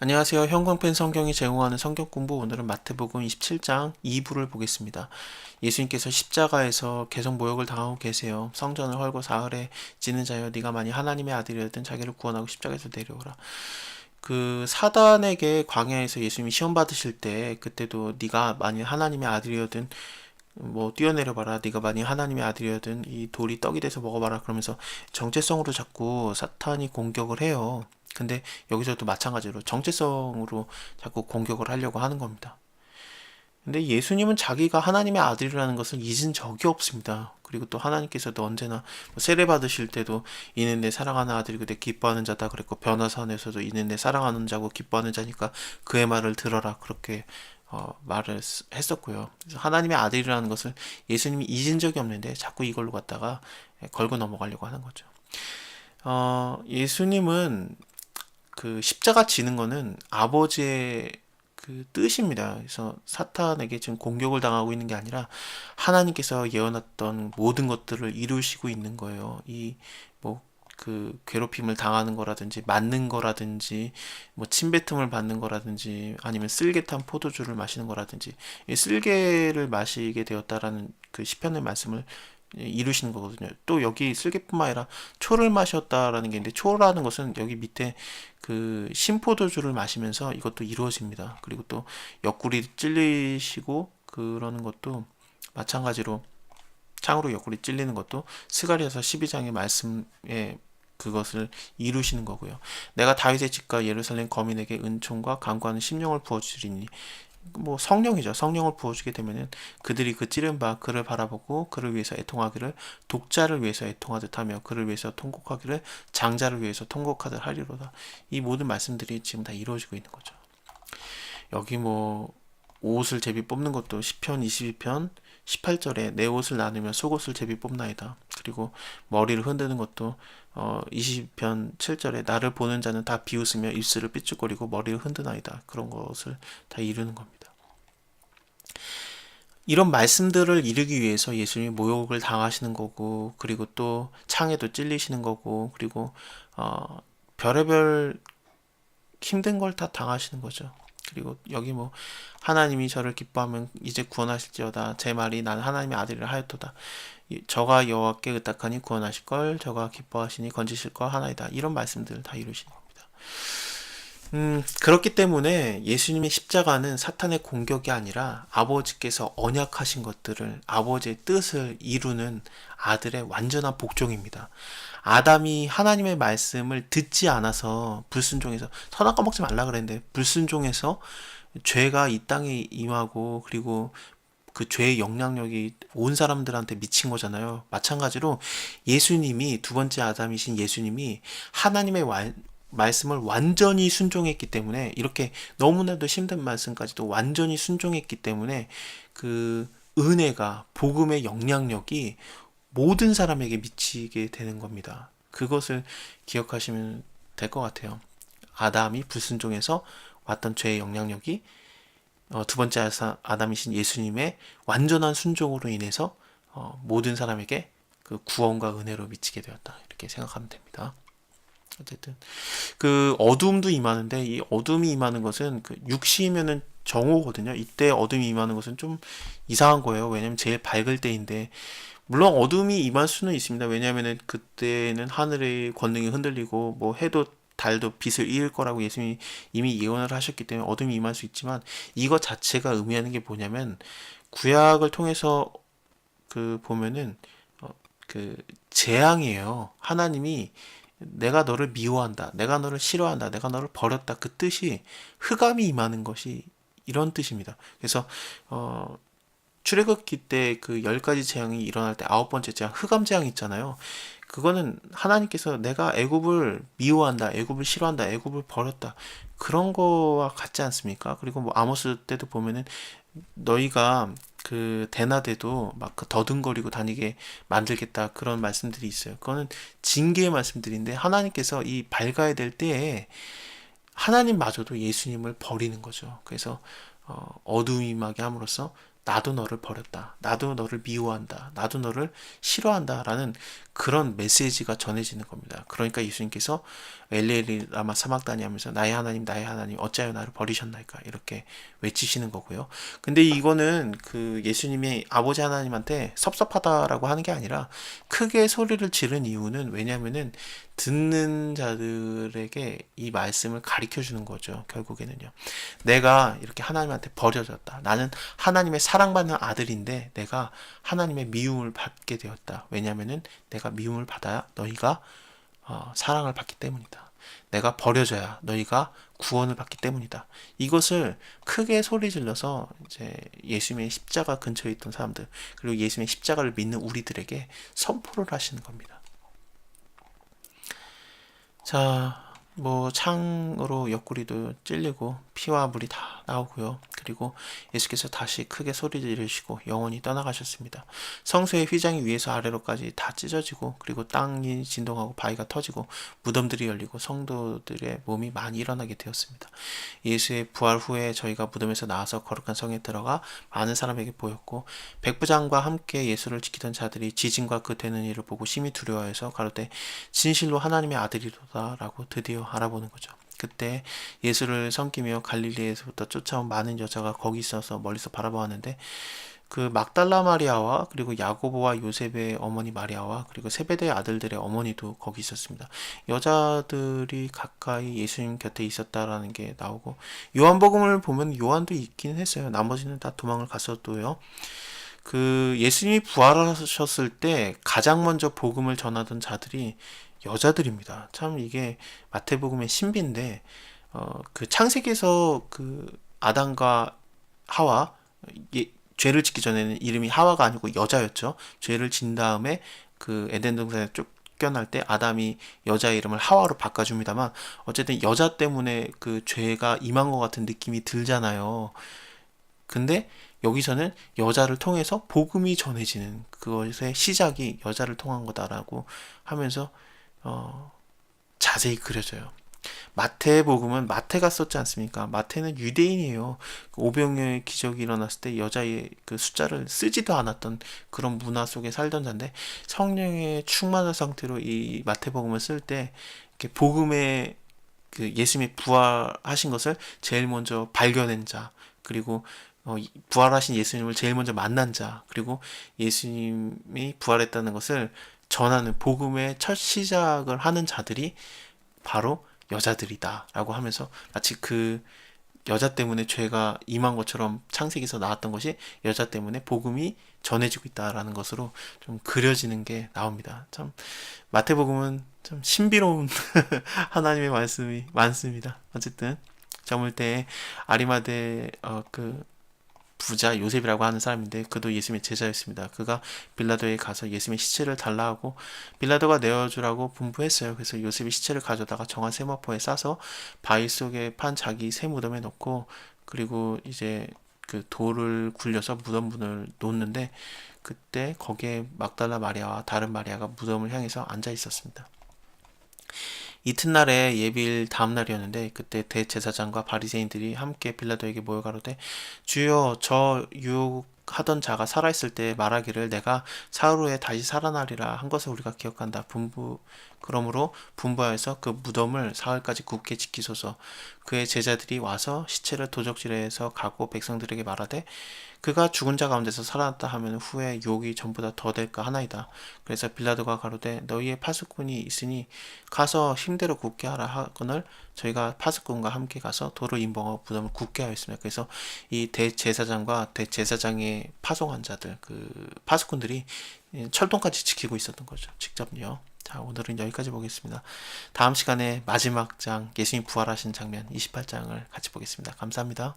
안녕하세요. 형광펜 성경이 제공하는 성경 공부 오늘은 마태복음 27장 2부를 보겠습니다. 예수님께서 십자가에서 계속 모욕을 당하고 계세요. 성전을 헐고 사흘에 지는 자여 네가 만일 하나님의 아들이었든 자기를 구원하고 십자가에서 내려오라. 그 사단에게 광야에서 예수님이 시험 받으실 때 그때도 네가 만일 하나님의 아들이었든 뭐 뛰어내려 봐라. 네가 만일 하나님의 아들이었든 이 돌이 떡이 돼서 먹어봐라. 그러면서 정체성으로 자꾸 사탄이 공격을 해요. 근데 여기서도 마찬가지로 정체성으로 자꾸 공격을 하려고 하는 겁니다. 근데 예수님은 자기가 하나님의 아들이라는 것을 잊은 적이 없습니다. 그리고 또 하나님께서도 언제나 뭐 세례 받으실 때도 이는 내 사랑하는 아들이고 내 기뻐하는 자다 그랬고 변화산에서도 이는 내 사랑하는 자고 기뻐하는 자니까 그의 말을 들어라 그렇게 어, 말을 쓰- 했었고요. 하나님의 아들이라는 것을 예수님이 잊은 적이 없는데 자꾸 이걸로 갖다가 걸고 넘어가려고 하는 거죠. 어, 예수님은 그 십자가 지는 거는 아버지의 그 뜻입니다. 그래서 사탄에게 지금 공격을 당하고 있는 게 아니라 하나님께서 예언했던 모든 것들을 이루시고 있는 거예요. 이 뭐 그 괴롭힘을 당하는 거라든지 맞는 거라든지 뭐 침뱉음을 받는 거라든지 아니면 쓸개 탄 포도주를 마시는 거라든지 이 쓸개를 마시게 되었다라는 그 시편의 말씀을 이루시는 거거든요. 또 여기 쓸개뿐만 아니라 초를 마셨다라는 게 있는데 초라는 것은 여기 밑에 그 신포도주를 마시면서 이것도 이루어집니다. 그리고 또 옆구리 찔리시고 그러는 것도 마찬가지로 창으로 옆구리 찔리는 것도 스가랴서 12장의 말씀에 그것을 이루시는 거고요. 내가 다윗의 집과 예루살렘 거민에게 은총과 강구하는 심령을 부어 주리니 뭐 성령이죠. 성령을 부어주게 되면은 그들이 그 찌른 바 그를 바라보고 그를 위해서 애통하기를 독자를 위해서 애통하듯 하며 그를 위해서 통곡하기를 장자를 위해서 통곡하듯 하리로다. 이 모든 말씀들이 지금 다 이루어지고 있는 거죠. 여기 뭐 옷을 제비 뽑는 것도 시편 22편 18절에 내 옷을 나누며 속옷을 제비 뽑나이다. 그리고 머리를 흔드는 것도 어 20편 7절에 나를 보는 자는 다 비웃으며 입술을 삐죽거리고 머리를 흔드나이다. 그런 것을 다 이루는 겁니다. 이런 말씀들을 이루기 위해서 예수님이 모욕을 당하시는 거고 그리고 또 창에도 찔리시는 거고 그리고 어 별의별 힘든 걸 다 당하시는 거죠. 그리고 여기 뭐 하나님이 저를 기뻐하면 이제 구원하실지어다. 제 말이 난 하나님의 아들이라 하였도다. 이- 저가 여호와께 의탁하니 구원하실 걸 저가 기뻐하시니 건지실 거 하나이다. 이런 말씀들을 다 이루시는 겁니다. 음, 그렇기 때문에 예수님의 십자가는 사탄의 공격이 아니라 아버지께서 언약하신 것들을 아버지의 뜻을 이루는 아들의 완전한 복종입니다. 아담이 하나님의 말씀을 듣지 않아서 불순종해서 선악과 먹지 말라 그랬는데 불순종해서 죄가 이 땅에 임하고 그리고 그 죄의 영향력이 온 사람들한테 미친 거잖아요. 마찬가지로 예수님이 두 번째 아담이신 예수님이 하나님의 완- 말씀을 완전히 순종했기 때문에 이렇게 너무나도 힘든 말씀까지도 완전히 순종했기 때문에 그 은혜가 복음의 영향력이 모든 사람에게 미치게 되는 겁니다. 그것을 기억하시면 될 것 같아요. 아담이 불순종해서 왔던 죄의 영향력이 어, 두 번째 아담이신 예수님의 완전한 순종으로 인해서 어, 모든 사람에게 그 구원과 은혜로 미치게 되었다. 이렇게 생각하면 됩니다. 어쨌든 그 어둠도 임하는데 이 어둠이 임하는 것은 그 육시이면은 정오거든요. 이때 어둠이 임하는 것은 좀 이상한 거예요. 왜냐면 제일 밝을 때인데 물론 어둠이 임할 수는 있습니다. 왜냐하면은 그때는 하늘의 권능이 흔들리고 뭐 해도 달도 빛을 잃을 거라고 예수님이 이미 예언을 하셨기 때문에 어둠이 임할 수 있지만 이것 자체가 의미하는 게 뭐냐면 구약을 통해서 그 보면은 어, 그 재앙이에요. 하나님이 내가 너를 미워한다. 내가 너를 싫어한다. 내가 너를 버렸다. 그 뜻이 흑암이 임하는 것이 이런 뜻입니다. 그래서 어 출애굽기 때 그 열 가지 재앙이 일어날 때 아홉 번째 재앙 흑암 재앙 있잖아요. 그거는 하나님께서 내가 애굽을 미워한다, 애굽을 싫어한다, 애굽을 버렸다 그런 거와 같지 않습니까? 그리고 뭐 아모스 때도 보면은 너희가 그 대나대도 막 그 더듬거리고 다니게 만들겠다 그런 말씀들이 있어요. 그거는 징계의 말씀들인데 하나님께서 이 밝아야 될 때에 하나님마저도 예수님을 버리는 거죠. 그래서 어, 어둠이 임하게 함으로써 나도 너를 버렸다. 나도 너를 미워한다. 나도 너를 싫어한다 라는 그런 메시지가 전해지는 겁니다. 그러니까 예수님께서 엘리엘리 라마 사막다니 하면서 나의 하나님 나의 하나님 어찌하여 나를 버리셨나이까 이렇게 외치시는 거고요. 근데 이거는 그 예수님이 아버지 하나님한테 섭섭하다라고 하는 게 아니라 크게 소리를 지른 이유는 왜냐면은 듣는 자들에게 이 말씀을 가르쳐 주는 거죠. 결국에는요. 내가 이렇게 하나님한테 버려졌다. 나는 하나님의 사 랑받는 아들인데 내가 하나님의 미움을 받게 되었다. 왜냐면은 내가 미움을 받아야 너희가 어, 사랑을 받기 때문이다. 내가 버려져야 너희가 구원을 받기 때문이다. 이것을 크게 소리 질러서 이제 예수님의 십자가 근처에 있던 사람들 그리고 예수님의 십자가를 믿는 우리들에게 선포를 하시는 겁니다. 자, 뭐 창으로 옆구리도 찔리고 피와 물이 다 나오고요. 그리고 예수께서 다시 크게 소리 지르시고 영원히 떠나가셨습니다. 성소의 휘장이 위에서 아래로까지 다 찢어지고 그리고 땅이 진동하고 바위가 터지고 무덤들이 열리고 성도들의 몸이 많이 일어나게 되었습니다. 예수의 부활 후에 저희가 무덤에서 나와서 거룩한 성에 들어가 많은 사람에게 보였고 백부장과 함께 예수를 지키던 자들이 지진과 그 되는 일을 보고 심히 두려워해서 가로되 진실로 하나님의 아들이로다라고 드디어 알아보는 거죠. 그때 예수를 섬기며 갈릴리에서부터 쫓아온 많은 여자가 거기 있어서 멀리서 바라보았는데 그 막달라 마리아와 그리고 야고보와 요셉의 어머니 마리아와 그리고 세베대의 아들들의 어머니도 거기 있었습니다. 여자들이 가까이 예수님 곁에 있었다라는 게 나오고 요한복음을 보면 요한도 있긴 했어요. 나머지는 다 도망을 갔었도요. 그 예수님이 부활하셨을 때 가장 먼저 복음을 전하던 자들이 여자들입니다. 참 이게 마태복음의 신비인데 어, 그 창세기에서 그 아담과 하와 예, 죄를 짓기 전에는 이름이 하와가 아니고 여자였죠. 죄를 진 다음에 그 에덴 동산에 쫓겨날 때 아담이 여자 이름을 하와로 바꿔줍니다만 어쨌든 여자 때문에 그 죄가 임한 것 같은 느낌이 들잖아요. 근데 여기서는 여자를 통해서 복음이 전해지는 그것의 시작이 여자를 통한 거다라고 하면서 어, 자세히 그려져요. 마태복음은 마태가 썼지 않습니까? 마태는 유대인이에요. 그 오병이어의 기적이 일어났을 때 여자의 그 숫자를 쓰지도 않았던 그런 문화 속에 살던 자인데 성령의 충만한 상태로 이 마태 복음을 쓸 때 이렇게 복음의 그 예수님이 부활하신 것을 제일 먼저 발견한 자 그리고 어, 부활하신 예수님을 제일 먼저 만난 자 그리고 예수님이 부활했다는 것을 전하는 복음의 첫 시작을 하는 자들이 바로 여자들이다라고 하면서 마치 그 여자 때문에 죄가 임한 것처럼 창세기에서 나왔던 것이 여자 때문에 복음이 전해지고 있다라는 것으로 좀 그려지는 게 나옵니다. 참 마태복음은 좀 신비로운 하나님의 말씀이 많습니다. 어쨌든 저물 때 아리마대 어, 그 부자 요셉이라고 하는 사람인데 그도 예수님의 제자였습니다. 그가 빌라도에 가서 예수님의 시체를 달라 하고 빌라도가 내어주라고 분부했어요. 그래서 요셉이 시체를 가져다가 정한 세마포에 싸서 바위 속에 판 자기 새 무덤에 넣고 그리고 이제 그 돌을 굴려서 무덤 문을 놓는데 그때 거기에 막달라 마리아와 다른 마리아가 무덤을 향해서 앉아 있었습니다. 이튿날에 예비일 다음 날이었는데 그때 대제사장과 바리새인들이 함께 빌라도에게 모여 가로되 주여 저 유혹하던 자가 살아있을 때 말하기를 내가 사흘 후에 다시 살아나리라 한 것을 우리가 기억한다. 분부 그러므로 분부하여서 그 무덤을 사흘까지 굳게 지키소서 그의 제자들이 와서 시체를 도적질해서 가고 백성들에게 말하되 그가 죽은 자 가운데서 살아났다 하면 후에 욕이 전보다 더 될까 하나이다. 그래서 빌라도가 가로되 너희의 파수꾼이 있으니 가서 힘대로 굳게 하라 하거늘 저희가 파수꾼과 함께 가서 도로 인봉하고 무덤을 굳게 하였습니다. 그래서 이 대제사장과 대제사장의 파송한 자들 그 파수꾼들이 철통까지 지키고 있었던 거죠. 직접요. 자, 오늘은 여기까지 보겠습니다. 다음 시간에 마지막 장, 예수님 부활하신 장면 28장을 같이 보겠습니다. 감사합니다.